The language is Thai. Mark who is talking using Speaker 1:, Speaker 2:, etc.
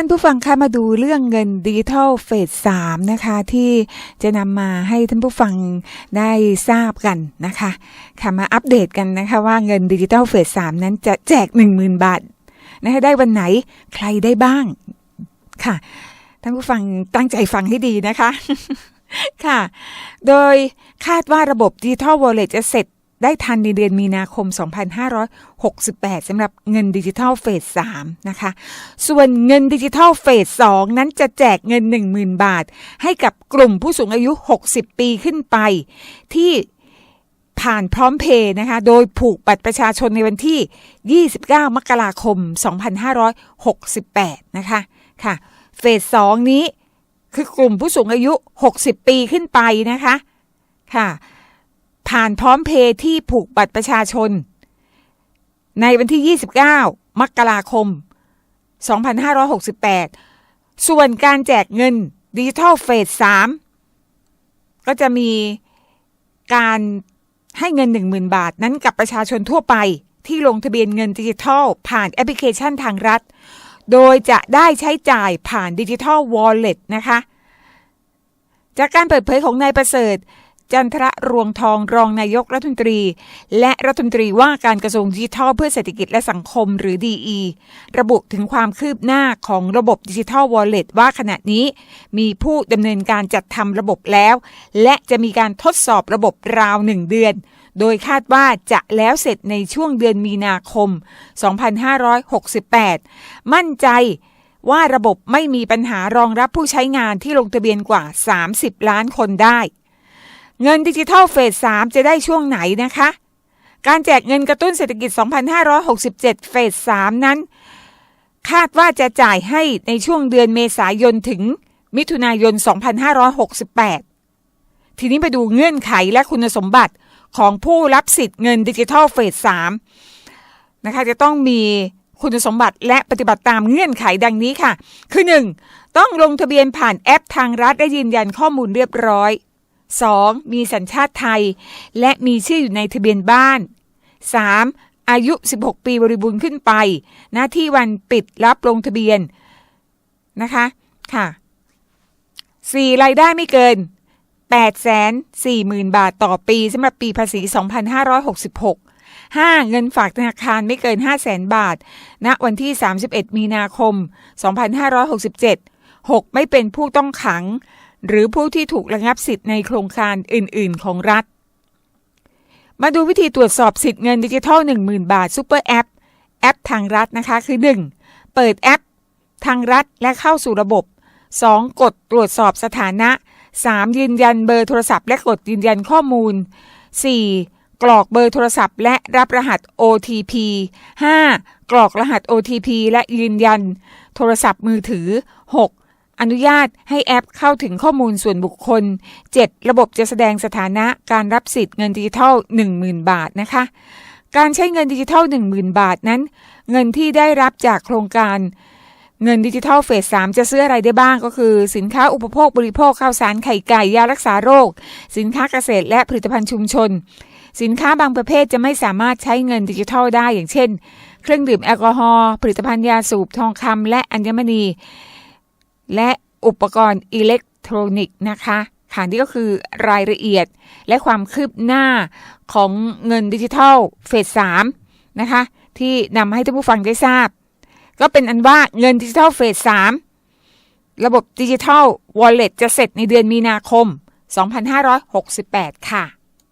Speaker 1: ท่านผู้ฟังคะมาดูเรื่องเงินดิจิทัลเฟสสามนะคะที่จะนำมาให้ท่านผู้ฟังได้ทราบกันนะคะค่ะมาอัปเดตกันนะคะว่าเงินดิจิทัลเฟสสามนั้นจะแจก 1 0,000 บาทนะคะได้วันไหนใครได้บ้างค่ะ ท่านผู้ฟังตั้งใจฟังให้ดีนะคะค่ะ โดยคาดว่าระบบดิจิทัลวอลเล็ตจะเสร็จ ได้ทันในเดือนมีนาคม 2568สำหรับเงินดิจิทัลเฟส3นะคะ ส่วนเงินดิจิทัลเฟส2นั้นจะแจกเงิน 10,000 บาท ให้กับกลุ่มผู้สูงอายุ 60 ปีขึ้นไป ที่ผ่านพร้อมเพย์นะคะ โดยผูกบัตรประชาชนในวันที่ 29 มกราคม 2568 นะคะค่ะ เฟส2นี้คือกลุ่มผู้สูงอายุ 60 ปีขึ้นไปนะคะค่ะ ผ่านพร้อมเพย์ที่ผูกบัตรประชาชน ในวันที่ 29 มกราคม 2568 ส่วนการแจกเงินดิจิทัลเฟส3ก็จะมีการให้เงิน 10,000 บาทนั้นกับประชาชนทั่วไปที่ลงทะเบียนเงินดิจิทัล ผ่านแอปพลิเคชันทางรัฐ โดยจะได้ใช้จ่ายผ่านดิจิทัลวอลเล็ตนะคะ จากการเปิดเผยของนายประเสริฐ จันทระรวงทองรองนายกรัฐมนตรี และรัฐมนตรีว่าการกระทรวงดิจิทัลเพื่อเศรษฐกิจและสังคมหรือ DE ระบุถึงความคืบหน้าของระบบดิจิทัลวอลเล็ตว่าขณะนี้ มีผู้ดำเนินการจัดทำระบบแล้ว และจะมีการทดสอบระบบราวหนึ่งเดือน โดยคาดว่าจะแล้วเสร็จในช่วงเดือนมีนาคม 2568 มั่นใจว่าระบบไม่มีปัญหารองรับผู้ใช้งานที่ลงทะเบียนกว่า 30 ล้านคนได้ เงินดิจิทัลเฟส 3 จะได้ช่วงไหนนะคะ การแจกเงินกระตุ้นเศรษฐกิจ 2567 เฟส 3 นั้น คาดว่าจะจ่ายให้ในช่วงเดือนเมษายนถึงมิถุนายน 2568 ทีนี้ไปดูเงื่อนไขและคุณสมบัติของผู้รับสิทธิ์เงินดิจิทัลเฟส 3 นะคะ จะต้องมีคุณสมบัติและปฏิบัติตามเงื่อนไขดังนี้ค่ะ คือ 1. ต้องลงทะเบียนผ่านแอปทางรัฐและยืนยันข้อมูลเรียบร้อย 2. มีสัญชาติไทย และมีชื่ออยู่ในทะเบียนบ้าน 3. อายุ 16 ปีบริบูรณ์ขึ้นไป หน้าที่วันปิดรับลงทะเบียนนะคะค่ะ 4. รายได้ไม่เกิน 840,000 บาทต่อปีสำหรับปีภาษี 2566 5. เงินฝากธนาคารไม่เกิน 5 0 0แสนบาท ณ วันที่ 31 มีนาคม 2567 6. ไม่เป็นผู้ต้องขัง หรือผู้ที่ถูกระงับสิทธิ์ในโครงการอื่น ๆ ของรัฐ มาดูวิธีตรวจสอบสิทธิ์เงินดิจิทัล 10,000 บาทซูเปอร์แอป แอปทางรัฐนะคะ คือ 1. เปิดแอป ทางรัฐและเข้าสู่ระบบ 2. กดตรวจสอบสถานะ 3. ยืนยันเบอร์โทรศัพท์และกดยืนยันข้อมูล 4. กรอกเบอร์โทรศัพท์ และรับรหัส OTP 5. กรอกรหัส OTP และยืนยัน โทรศัพท์มือถือ 6. อนุญาตให้แอปเข้าถึงข้อมูลส่วนบุคคล 7. ระบบจะแสดงสถานะการรับสิทธิ์เงินดิจิทัล 10,000 บาทนะคะ การใช้เงินดิจิทัล 10,000 บาทนั้น เงินที่ได้รับจากโครงการเงินดิจิทัลเฟส 3 จะซื้ออะไรได้บ้างก็คือ สินค้าอุปโภคบริโภคข้าวสารไข่ไก่ยารักษาโรค สินค้าเกษตรและผลิตภัณฑ์ชุมชน สินค้าบางประเภทจะไม่สามารถใช้เงินดิจิทัลได้อย่างเช่น เครื่องดื่มแอลกอฮอล์ผลิตภัณฑ์ยาสูบทองคำและอัญมณี และอุปกรณ์อิเล็กทรอนิกส์นะคะค่ะนี่ก็คือรายละเอียดและความคืบหน้าของเงินดิจิทัลเฟส3นะคะที่นำให้ท่านผู้ฟังได้ทราบ ก็เป็นอันว่าเงินดิจิทัลเฟส3ระบบดิจิทัลวอลเล็ตจะเสร็จในเดือนมีนาคม 2568 ค่ะ